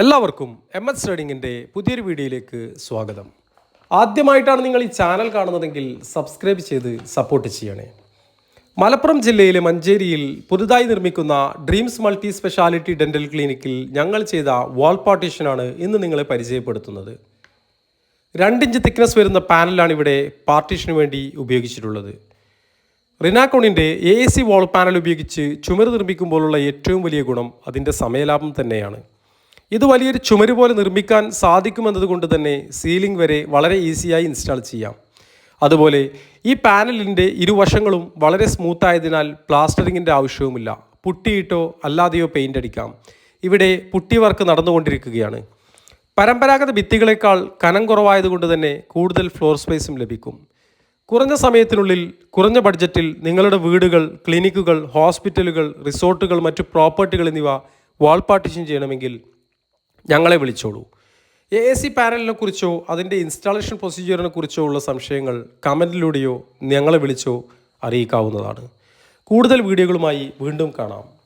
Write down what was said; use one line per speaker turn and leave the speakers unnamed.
എല്ലാവർക്കും M S ട്രേഡിങ്ങിന്റെ പുതിയൊരു വീഡിയോയിലേക്ക് സ്വാഗതം. ആദ്യമായിട്ടാണ് നിങ്ങൾ ഈ ചാനൽ കാണുന്നതെങ്കിൽ സബ്സ്ക്രൈബ് ചെയ്ത് സപ്പോർട്ട് ചെയ്യണേ. മലപ്പുറം ജില്ലയിലെ മഞ്ചേരിയിൽ പുതുതായി നിർമ്മിക്കുന്ന ഡ്രീംസ് മൾട്ടി സ്പെഷ്യാലിറ്റി ഡെന്റൽ ക്ലിനിക്കിൽ ഞങ്ങൾ ചെയ്ത വാൾ പാർട്ടീഷനാണ് ഇന്ന് നിങ്ങളെ പരിചയപ്പെടുത്തുന്നത്. രണ്ടിഞ്ച് തിക്നെസ് വരുന്ന പാനലാണ് ഇവിടെ പാർട്ടീഷന് വേണ്ടി ഉപയോഗിച്ചിട്ടുള്ളത്. റിനാക്കോണിന്റെ എ സി വാൾ പാനൽ ഉപയോഗിച്ച് ചുമര് നിർമ്മിക്കുമ്പോഴുള്ള ഏറ്റവും വലിയ ഗുണം അതിന്റെ സമയലാഭം തന്നെയാണ്. ഇത് വലിയൊരു ചുമര് പോലെ നിർമ്മിക്കാൻ സാധിക്കുമെന്നതുകൊണ്ട് തന്നെ സീലിംഗ് വരെ വളരെ ഈസിയായി ഇൻസ്റ്റാൾ ചെയ്യാം. അതുപോലെ ഈ പാനലിന്റെ ഇരുവശങ്ങളും വളരെ സ്മൂത്തായതിനാൽ പ്ലാസ്റ്ററിങ്ങിന്റെ ആവശ്യവുമില്ല. പുട്ടിയിട്ടോ അല്ലാതെയോ പെയിന്റ് അടിക്കാം. ഇവിടെ പുട്ടി വർക്ക് നടന്നുകൊണ്ടിരിക്കുകയാണ്. പരമ്പരാഗത ഭിത്തികളേക്കാൾ കനം കുറവായതുകൊണ്ട് തന്നെ കൂടുതൽ ഫ്ലോർ സ്പേസും ലഭിക്കും. കുറഞ്ഞ സമയത്തിനുള്ളിൽ കുറഞ്ഞ ബഡ്ജറ്റിൽ നിങ്ങളുടെ വീടുകൾ ക്ലിനിക്കുകൾ ഹോസ്പിറ്റലുകൾ റിസോർട്ടുകൾ മറ്റു പ്രോപ്പർട്ടികൾ എന്നിവ വാൾ പാർട്ടിഷൻ ചെയ്യണമെങ്കിൽ ഞങ്ങളെ വിളിച്ചോളൂ. എ എ സി പാനലിനെ കുറിച്ചോ അതിന്റെ ഇൻസ്റ്റാളേഷൻ പ്രൊസീജിയറിനെ കുറിച്ചോ ഉള്ള സംശയങ്ങൾ കമന്റിലൂടെയോ ഞങ്ങളെ വിളിച്ചോ അറിയിക്കാവുന്നതാണ്. കൂടുതൽ വീഡിയോകളുമായി വീണ്ടും കാണാം.